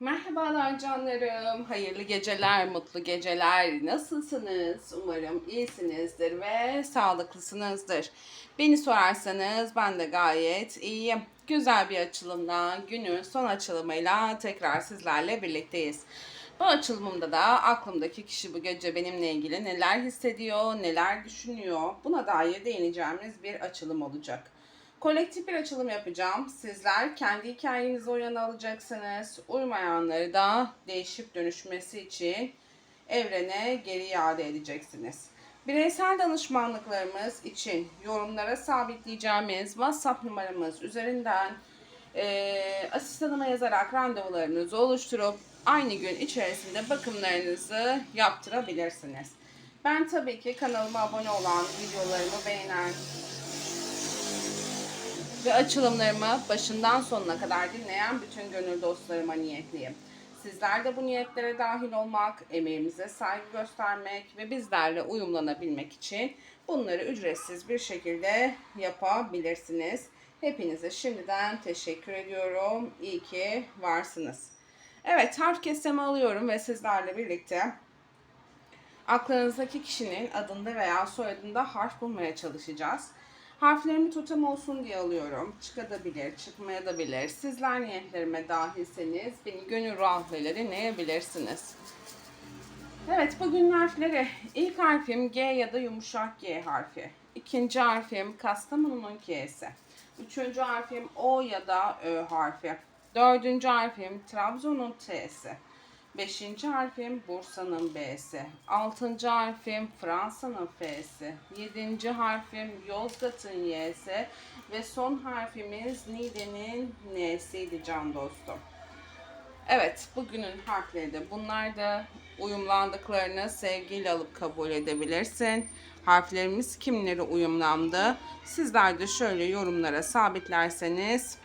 Merhabalar canlarım. Hayırlı geceler, mutlu geceler. Nasılsınız? Umarım iyisinizdir ve sağlıklısınızdır. Beni sorarsanız ben de gayet iyiyim. Güzel bir açılımla, günün son açılımıyla tekrar sizlerle birlikteyiz. Bu açılımımda da aklımdaki kişi bu gece benimle ilgili neler hissediyor, neler düşünüyor buna dair değineceğimiz bir açılım olacak. Kolektif bir açılım yapacağım. Sizler kendi hikayenizi o alacaksınız. Uymayanları da değişip dönüşmesi için evrene geri iade edeceksiniz. Bireysel danışmanlıklarımız için yorumlara sabitleyeceğimiz WhatsApp numaramız üzerinden eee asistanıma yazarak randevularınızı oluşturup aynı gün içerisinde bakımlarınızı yaptırabilirsiniz. Ben tabii ki kanalıma abone olan, videolarımı beğenen, ve açılımlarımı başından sonuna kadar dinleyen bütün gönül dostlarıma niyetliyim. Sizler de bu niyetlere dahil olmak, emeğimize saygı göstermek ve bizlerle uyumlanabilmek için bunları ücretsiz bir şekilde yapabilirsiniz. Hepinize şimdiden teşekkür ediyorum. İyi ki varsınız. Evet harf kesemi alıyorum ve sizlerle birlikte aklınızdaki kişinin adında veya soyadında harf bulmaya çalışacağız. Harflerimi totem olsun diye alıyorum. Çıkabilir, çıkmaya da bilir. Sizler niyetlerime dahilseniz beni gönül rahatlığıyla dinleyebilirsiniz. Evet bugün harfleri. İlk harfim G ya da yumuşak G harfi. İkinci harfim Kastamonu'nun G'si. Üçüncü harfim O ya da Ö harfi. Dördüncü harfim Trabzon'un T'si. Beşinci harfim Bursa'nın B'si. Altıncı harfim Fransa'nın F'si. Yedinci harfim Yozgat'ın Y'si. Ve son harfimiz Niğde'nin N'siydi can dostum. Evet, bugünün harfleri de bunlar da uyumlandıklarını sevgiyle alıp kabul edebilirsin. Harflerimiz kimlere uyumlandı? Sizler de şöyle yorumlara sabitlerseniz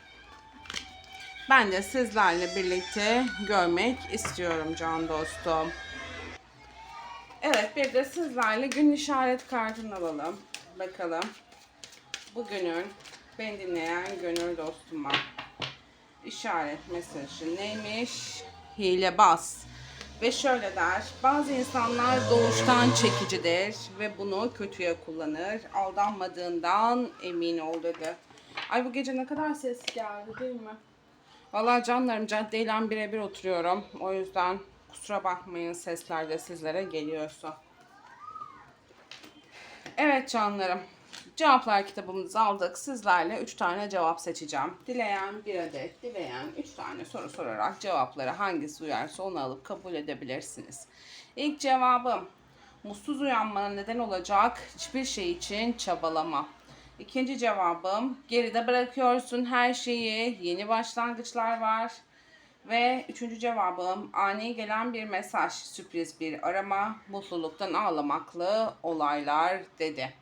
ben de sizlerle birlikte görmek istiyorum can dostum. Evet bir de sizlerle gün işaret kartını alalım. Bakalım bugünün beni dinleyen gönül dostuma işaret mesajı neymiş? Hilebaz. Ve şöyle der, bazı insanlar doğuştan çekicidir ve bunu kötüye kullanır. Aldanmadığından emin ol dedi. Ay bu gece ne kadar ses geldi değil mi? Vallahi canlarım caddeyle birebir oturuyorum. O yüzden kusura bakmayın sesler de sizlere geliyorsa. Evet canlarım. Cevaplar kitabımızı aldık. Sizlerle 3 tane cevap seçeceğim. Dileyen bir adet, dileyen 3 tane soru sorarak cevapları hangisi uyarsa onu alıp kabul edebilirsiniz. İlk cevabım mutsuz uyanmana neden olacak hiçbir şey için çabalama. İkinci cevabım geride bırakıyorsun her şeyi, yeni başlangıçlar var. Ve üçüncü cevabım ani gelen bir mesaj, sürpriz bir arama, mutluluktan ağlamaklı olaylar dedi.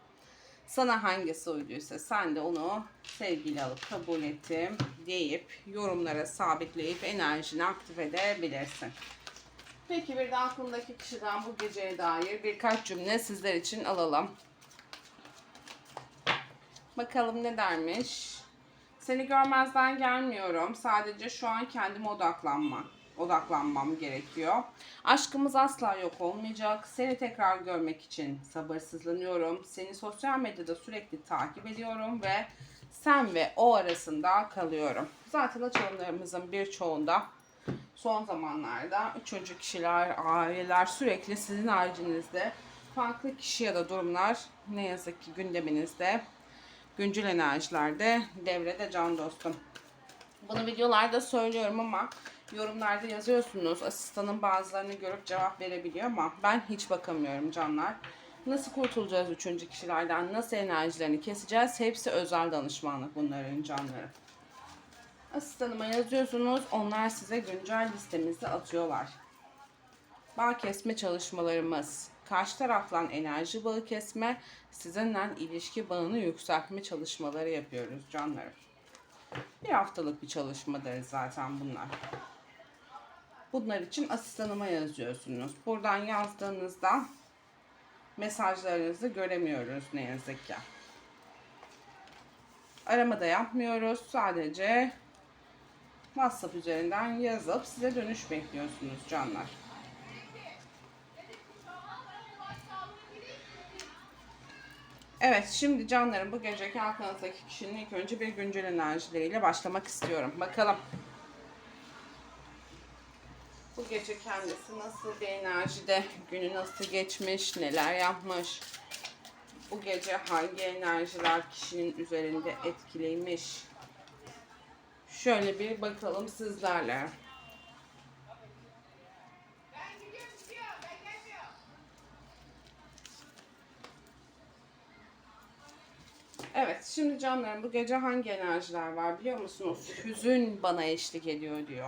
Sana hangisi uyduysa sen de onu sevgiyle alıp kabul ettim deyip yorumlara sabitleyip enerjini aktif edebilirsin. Peki bir de aklımdaki kişiden bu geceye dair birkaç cümle sizler için alalım. Bakalım ne dermiş. Seni görmezden gelmiyorum. Sadece şu an kendime odaklanma, odaklanmam gerekiyor. Aşkımız asla yok olmayacak. Seni tekrar görmek için sabırsızlanıyorum. Seni sosyal medyada sürekli takip ediyorum ve sen ve o arasında kalıyorum. Zaten açılımlarımızın birçoğunda son zamanlarda üçüncü kişiler, aileler sürekli sizin haricinizde farklı kişi ya da durumlar ne yazık ki gündeminizde güncel enerjilerde devrede can dostum. Bunu videolarda söylüyorum ama yorumlarda yazıyorsunuz. Asistanın bazılarını görüp cevap verebiliyor ama ben hiç bakamıyorum canlar. Nasıl kurtulacağız üçüncü kişilerden? Nasıl enerjilerini keseceğiz? Hepsi özel danışmanlık bunların canları. Asistanıma yazıyorsunuz. Onlar size güncel listemizi atıyorlar. Bağ kesme çalışmalarımız. Karşı taraftan enerji bağı kesme, sizinle ilişki bağını yükseltme çalışmaları yapıyoruz canlarım. Bir haftalık bir çalışmadır zaten bunlar. Bunlar için asistanıma yazıyorsunuz. Buradan yazdığınızda mesajlarınızı göremiyoruz ne yazık ki. Arama da yapmıyoruz. Sadece WhatsApp üzerinden yazıp size dönüş bekliyorsunuz canlar. Evet şimdi canlarım bu geceki aklınızdaki kişinin ilk önce bir güncel enerjileriyle başlamak istiyorum. Bakalım. Bu gece kendisi nasıl bir enerjide, günü nasıl geçmiş, neler yapmış, bu gece hangi enerjiler kişinin üzerinde etkileymiş. Şöyle bir bakalım sizlerle. Evet, şimdi canlarım bu gece hangi enerjiler var biliyor musunuz? Hüzün bana eşlik ediyor diyor.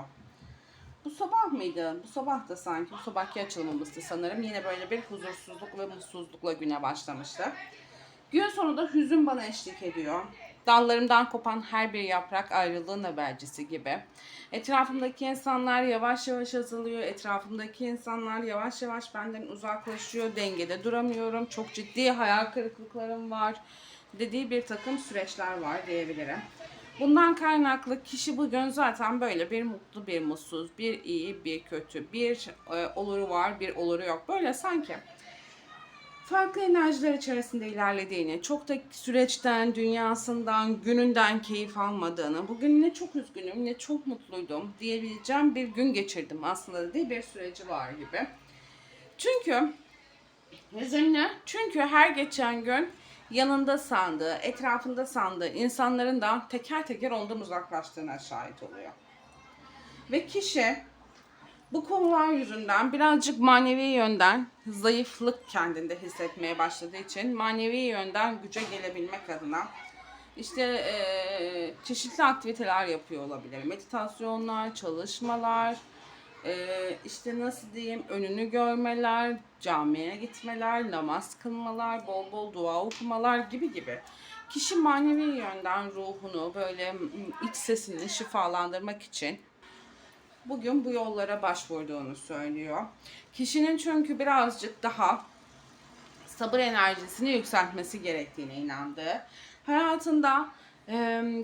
Bu sabah mıydı? Bu sabah da sanki bu sabahki açılımımızdı sanırım. Yine böyle bir huzursuzluk ve mutsuzlukla güne başlamıştı. Gün sonunda hüzün bana eşlik ediyor. Dallarımdan kopan her bir yaprak ayrılığın habercisi gibi. Etrafımdaki insanlar yavaş yavaş azalıyor. Etrafımdaki insanlar yavaş yavaş benden uzaklaşıyor. Dengede duramıyorum. Çok ciddi hayal kırıklıklarım var. Dediği bir takım süreçler var diyebilirim. Bundan kaynaklı kişi bugün zaten böyle bir mutlu bir mutsuz, bir iyi bir kötü, bir e, oluru var bir oluru yok. Böyle sanki farklı enerjiler içerisinde ilerlediğini, çok da süreçten, dünyasından, gününden keyif almadığını, bugün ne çok üzgünüm ne çok mutluydum diyebileceğim bir gün geçirdim aslında dediği bir süreci var gibi. Çünkü hüzünlü, çünkü her geçen gün yanında sandığı, etrafında sandığı insanların da teker teker ondan uzaklaştığına şahit oluyor. Ve kişi bu konular yüzünden birazcık manevi yönden zayıflık kendinde hissetmeye başladığı için manevi yönden güce gelebilmek adına işte eee, çeşitli aktiviteler yapıyor olabilir. Meditasyonlar, çalışmalar, eee, işte nasıl diyeyim önünü görmeler, camiye gitmeler, namaz kılmalar, bol bol dua okumalar gibi gibi. Kişi manevi yönden ruhunu böyle iç sesini şifalandırmak için bugün bu yollara başvurduğunu söylüyor. Kişinin çünkü birazcık daha sabır enerjisini yükseltmesi gerektiğine inandığı, hayatında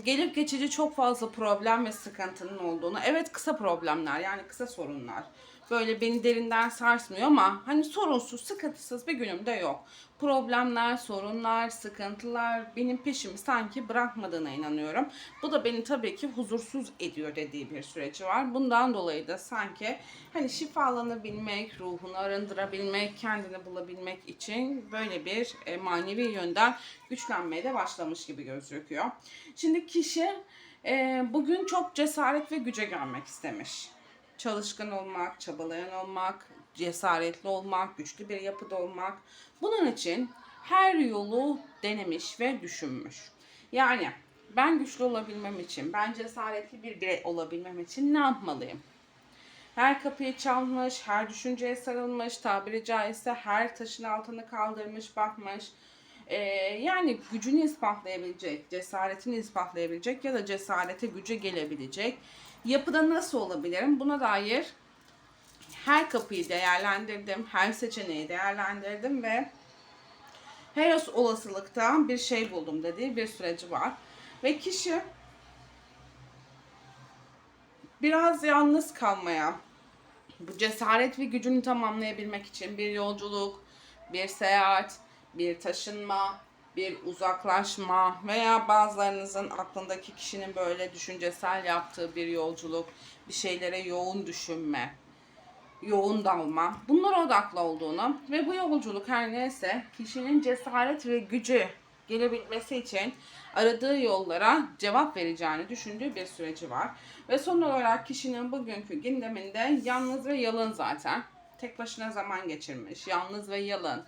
gelip geçici çok fazla problem ve sıkıntının olduğunu, evet kısa problemler yani kısa sorunlar, böyle beni derinden sarsmıyor ama hani sorunsuz, sıkıntısız bir günüm de yok. Problemler, sorunlar, sıkıntılar benim peşimi sanki bırakmadığına inanıyorum. Bu da beni tabii ki huzursuz ediyor dediği bir süreci var. Bundan dolayı da sanki hani şifalanabilmek, ruhunu arındırabilmek, kendini bulabilmek için böyle bir e, manevi yönden güçlenmeye de başlamış gibi gözüküyor. Şimdi kişi e, bugün çok cesaret ve güce görmek istemiş çalışkan olmak, çabalayan olmak, cesaretli olmak, güçlü bir yapıda olmak. Bunun için her yolu denemiş ve düşünmüş. Yani ben güçlü olabilmem için, ben cesaretli bir birey olabilmem için ne yapmalıyım? Her kapıyı çalmış, her düşünceye sarılmış, tabiri caizse her taşın altını kaldırmış, bakmış. Ee, yani gücünü ispatlayabilecek, cesaretini ispatlayabilecek ya da cesarete güce gelebilecek yapıda nasıl olabilirim? Buna dair her kapıyı değerlendirdim, her seçeneği değerlendirdim ve her olasılıkta bir şey buldum dediği bir süreci var. Ve kişi biraz yalnız kalmaya, bu cesaret ve gücünü tamamlayabilmek için bir yolculuk, bir seyahat, bir taşınma, bir uzaklaşma veya bazılarınızın aklındaki kişinin böyle düşüncesel yaptığı bir yolculuk, bir şeylere yoğun düşünme, yoğun dalma, bunlara odaklı olduğunu ve bu yolculuk her neyse kişinin cesaret ve gücü gelebilmesi için aradığı yollara cevap vereceğini düşündüğü bir süreci var. Ve son olarak kişinin bugünkü gündeminde yalnız ve yalın zaten. Tek başına zaman geçirmiş, yalnız ve yalın.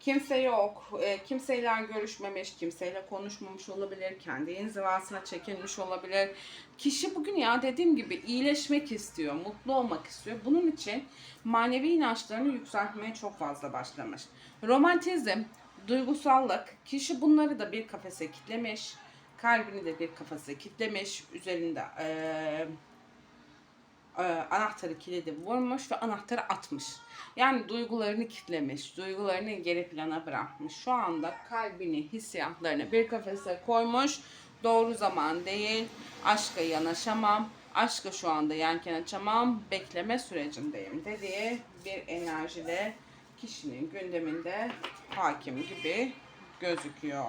Kimse yok, e, kimseyle görüşmemiş, kimseyle konuşmamış olabilir, kendi inzivasına çekilmiş olabilir. Kişi bugün ya dediğim gibi iyileşmek istiyor, mutlu olmak istiyor. Bunun için manevi inançlarını yükseltmeye çok fazla başlamış. Romantizm, duygusallık, kişi bunları da bir kafese kitlemiş, kalbini de bir kafese kitlemiş, üzerinde e, anahtarı kilidi vurmuş ve anahtarı atmış. Yani duygularını kitlemiş, duygularını geri plana bırakmış. Şu anda kalbini, hissiyatlarını bir kafese koymuş. Doğru zaman değil, aşka yanaşamam, Aşkı şu anda yelken açamam, bekleme sürecindeyim dediği bir enerjide kişinin gündeminde hakim gibi gözüküyor.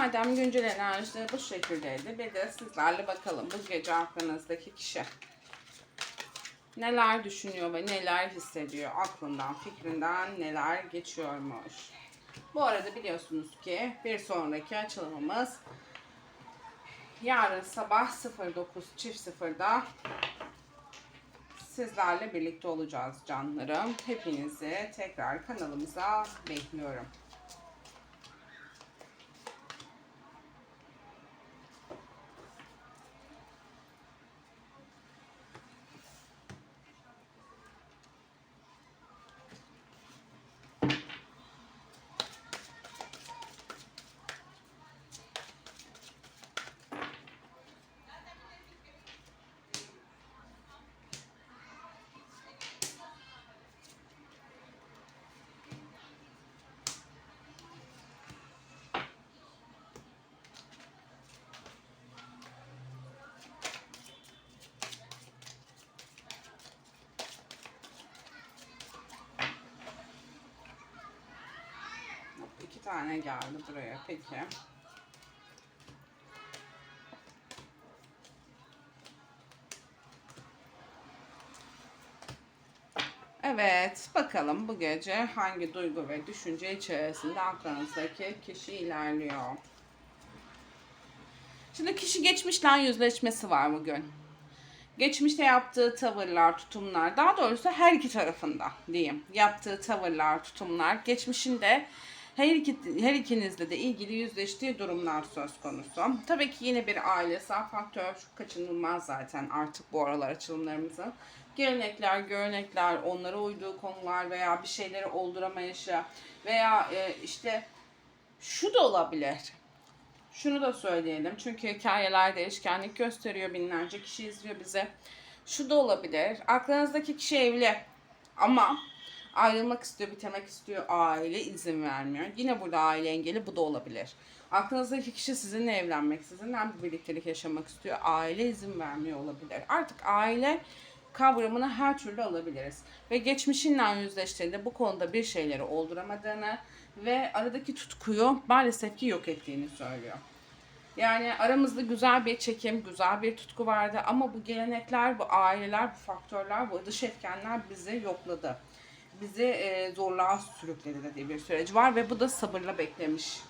Madem güncel enerjileri bu şekildeydi, bir de sizlerle bakalım bu gece aklınızdaki kişi neler düşünüyor ve neler hissediyor, aklından, fikrinden neler geçiyormuş. Bu arada biliyorsunuz ki bir sonraki açılımımız yarın sabah 09 çift sıfırda sizlerle birlikte olacağız canlarım. Hepinizi tekrar kanalımıza bekliyorum. İki tane geldi buraya peki. Evet, bakalım bu gece hangi duygu ve düşünce içerisinde aklınızdaki kişi ilerliyor. Şimdi kişi geçmişten yüzleşmesi var bugün. Geçmişte yaptığı tavırlar, tutumlar, daha doğrusu her iki tarafında diyeyim. Yaptığı tavırlar, tutumlar, geçmişinde her iki her ikinizle de ilgili yüzleştiği durumlar söz konusu. Tabii ki yine bir ailesel faktör kaçınılmaz zaten artık bu aralar açılımlarımızın. Gelenekler, görenekler, onlara uyduğu konular veya bir şeyleri olduramayışı veya e, işte şu da olabilir. Şunu da söyleyelim. Çünkü hikayeler değişkenlik gösteriyor. Binlerce kişi izliyor bize. Şu da olabilir. Aklınızdaki kişi evli. Ama ayrılmak istiyor, bitirmek istiyor. Aile izin vermiyor. Yine burada aile engeli bu da olabilir. Aklınızdaki kişi sizinle evlenmek, sizinle bir birliktelik yaşamak istiyor. Aile izin vermiyor olabilir. Artık aile kavramını her türlü alabiliriz. Ve geçmişinle yüzleştiğinde bu konuda bir şeyleri olduramadığını ve aradaki tutkuyu maalesef ki yok ettiğini söylüyor. Yani aramızda güzel bir çekim, güzel bir tutku vardı ama bu gelenekler, bu aileler, bu faktörler, bu dış etkenler bizi yokladı. Bizi e, zorluğa sürükledi dediği bir süreç var ve bu da sabırla beklemiş.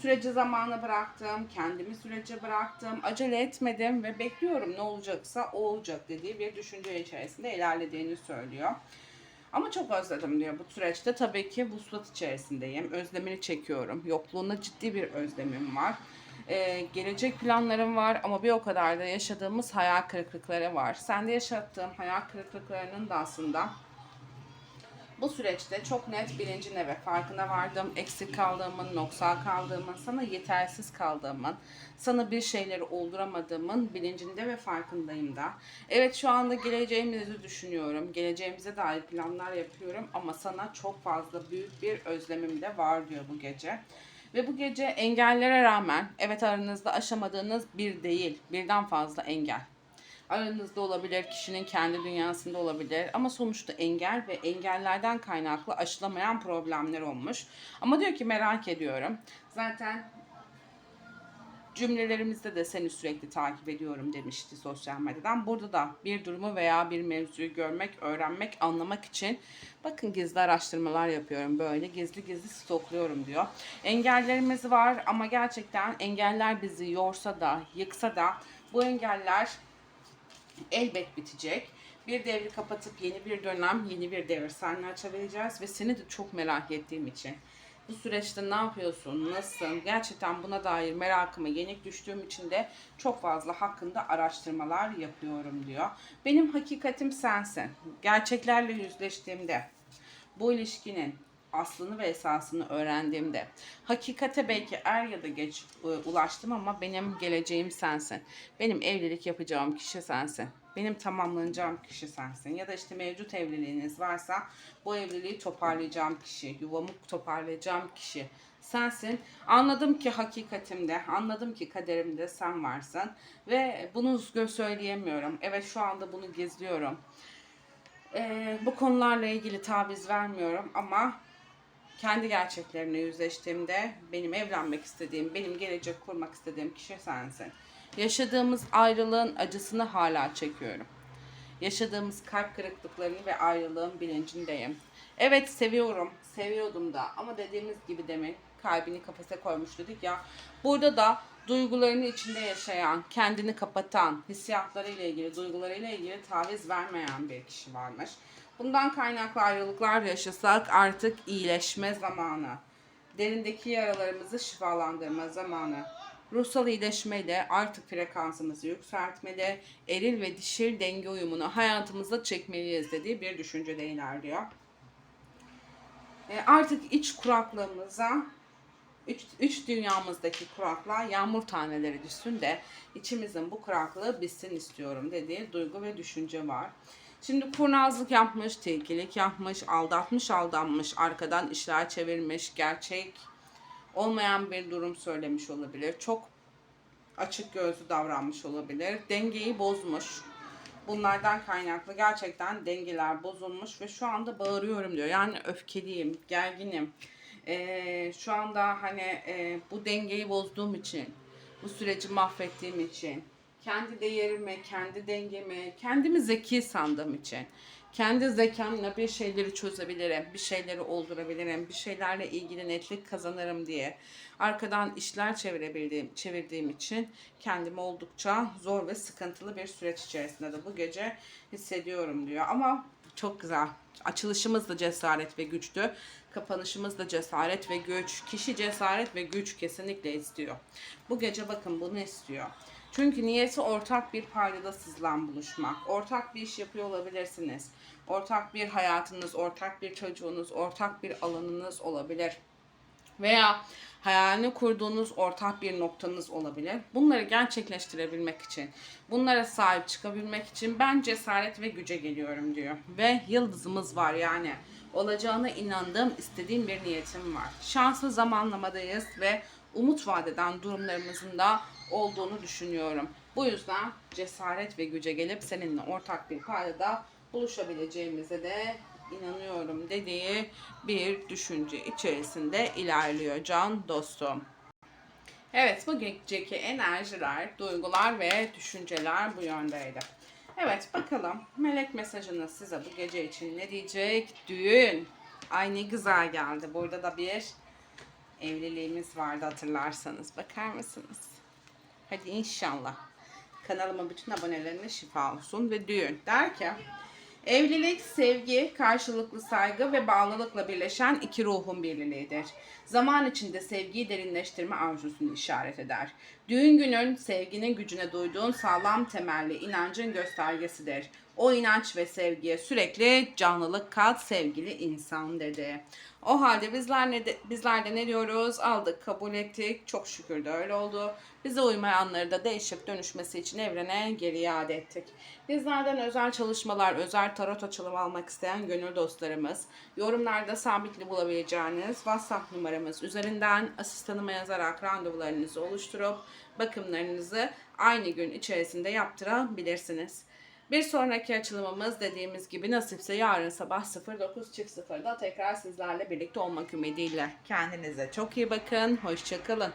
Süreci zamana bıraktım, kendimi sürece bıraktım, acele etmedim ve bekliyorum ne olacaksa o olacak dediği bir düşünce içerisinde ilerlediğini söylüyor. Ama çok özledim diyor bu süreçte. Tabii ki bu suat içerisindeyim. Özlemini çekiyorum. Yokluğunda ciddi bir özlemim var. Ee, gelecek planlarım var ama bir o kadar da yaşadığımız hayal kırıklıkları var. Sende yaşattığım hayal kırıklıklarının da aslında bu süreçte çok net bilincine ve farkına vardım. Eksik kaldığımın, noksan kaldığımın, sana yetersiz kaldığımın, sana bir şeyleri olduramadığımın bilincinde ve farkındayım da. Evet şu anda geleceğimizi düşünüyorum. Geleceğimize dair planlar yapıyorum ama sana çok fazla büyük bir özlemim de var diyor bu gece. Ve bu gece engellere rağmen evet aranızda aşamadığınız bir değil, birden fazla engel aranızda olabilir, kişinin kendi dünyasında olabilir ama sonuçta engel ve engellerden kaynaklı aşılamayan problemler olmuş. Ama diyor ki merak ediyorum. Zaten cümlelerimizde de seni sürekli takip ediyorum demişti sosyal medyadan. Burada da bir durumu veya bir mevzuyu görmek, öğrenmek, anlamak için bakın gizli araştırmalar yapıyorum. Böyle gizli gizli stokluyorum diyor. Engellerimiz var ama gerçekten engeller bizi yorsa da, yıksa da bu engeller elbet bitecek. Bir devri kapatıp yeni bir dönem, yeni bir devir seninle açabileceğiz ve seni de çok merak ettiğim için bu süreçte ne yapıyorsun, nasılsın, gerçekten buna dair merakıma yenik düştüğüm için de çok fazla hakkında araştırmalar yapıyorum diyor. Benim hakikatim sensin. Gerçeklerle yüzleştiğimde bu ilişkinin aslını ve esasını öğrendiğimde hakikate belki er ya da geç e, ulaştım ama benim geleceğim sensin. Benim evlilik yapacağım kişi sensin. Benim tamamlanacağım kişi sensin. Ya da işte mevcut evliliğiniz varsa bu evliliği toparlayacağım kişi, yuvamı toparlayacağım kişi sensin. Anladım ki hakikatimde, anladım ki kaderimde sen varsın. Ve bunu söyleyemiyorum. Evet şu anda bunu gizliyorum. Ee, bu konularla ilgili taviz vermiyorum ama kendi gerçeklerimle yüzleştiğimde benim evlenmek istediğim, benim gelecek kurmak istediğim kişi sensin. Yaşadığımız ayrılığın acısını hala çekiyorum. Yaşadığımız kalp kırıklıklarını ve ayrılığın bilincindeyim. Evet seviyorum, seviyordum da ama dediğimiz gibi demin kalbini kafese koymuş dedik ya. Burada da duygularını içinde yaşayan, kendini kapatan, hissiyatlarıyla ilgili, duygularıyla ilgili taviz vermeyen bir kişi varmış. Bundan kaynaklı ayrılıklar yaşasak artık iyileşme zamanı. Derindeki yaralarımızı şifalandırma zamanı. Ruhsal iyileşmeyle artık frekansımızı yükseltmeli, eril ve dişil denge uyumunu hayatımıza çekmeliyiz dediği bir düşüncede ilerliyor. E, artık iç kuraklığımıza, üç, üç dünyamızdaki kuraklığa yağmur taneleri düşsün de içimizin bu kuraklığı bitsin istiyorum dediği duygu ve düşünce var. Şimdi kurnazlık yapmış, tilkilik yapmış, aldatmış, aldanmış, arkadan işler çevirmiş, gerçek olmayan bir durum söylemiş olabilir. Çok açık gözlü davranmış olabilir. Dengeyi bozmuş. Bunlardan kaynaklı gerçekten dengeler bozulmuş ve şu anda bağırıyorum diyor. Yani öfkeliyim, gerginim. Ee, şu anda hani e, bu dengeyi bozduğum için, bu süreci mahvettiğim için, kendi değerimi, kendi dengemi, kendimi zeki sandığım için, kendi zekamla bir şeyleri çözebilirim, bir şeyleri oldurabilirim, bir şeylerle ilgili netlik kazanırım diye arkadan işler çevirebildiğim, çevirdiğim için kendimi oldukça zor ve sıkıntılı bir süreç içerisinde de bu gece hissediyorum diyor. Ama çok güzel. Açılışımız da cesaret ve güçtü. Kapanışımız da cesaret ve güç. Kişi cesaret ve güç kesinlikle istiyor. Bu gece bakın bunu istiyor. Çünkü niyeti ortak bir paydada sizden buluşmak. Ortak bir iş yapıyor olabilirsiniz. Ortak bir hayatınız, ortak bir çocuğunuz, ortak bir alanınız olabilir. Veya hayalini kurduğunuz ortak bir noktanız olabilir. Bunları gerçekleştirebilmek için, bunlara sahip çıkabilmek için ben cesaret ve güce geliyorum diyor. Ve yıldızımız var yani. Olacağına inandığım, istediğim bir niyetim var. Şanslı zamanlamadayız ve umut vadeden durumlarımızın da olduğunu düşünüyorum. Bu yüzden cesaret ve güce gelip seninle ortak bir paydada buluşabileceğimize de inanıyorum dediği bir düşünce içerisinde ilerliyor can dostum. Evet bu geceki enerjiler, duygular ve düşünceler bu yöndeydi. Evet bakalım melek mesajını size bu gece için ne diyecek? Düğün. Ay ne güzel geldi. Burada da bir evliliğimiz vardı hatırlarsanız. Bakar mısınız? Hadi inşallah. Kanalıma bütün abonelerine şifa olsun ve düğün derken Evlilik, sevgi, karşılıklı saygı ve bağlılıkla birleşen iki ruhun birliğidir. Zaman içinde sevgiyi derinleştirme arzusunu işaret eder. Düğün günün sevginin gücüne duyduğun sağlam temelli inancın göstergesidir. O inanç ve sevgiye sürekli canlılık kat sevgili insan dedi. O halde bizler ne de, bizler de ne diyoruz? Aldık, kabul ettik. Çok şükür de öyle oldu. Bize uymayanları da değişip dönüşmesi için evrene geri iade ettik. Bizlerden özel çalışmalar, özel tarot açılımı almak isteyen gönül dostlarımız, yorumlarda sabitli bulabileceğiniz WhatsApp numaramız üzerinden asistanıma yazarak randevularınızı oluşturup bakımlarınızı aynı gün içerisinde yaptırabilirsiniz. Bir sonraki açılımımız dediğimiz gibi nasipse yarın sabah 09.00'da tekrar sizlerle birlikte olmak ümidiyle. Kendinize çok iyi bakın. Hoşçakalın.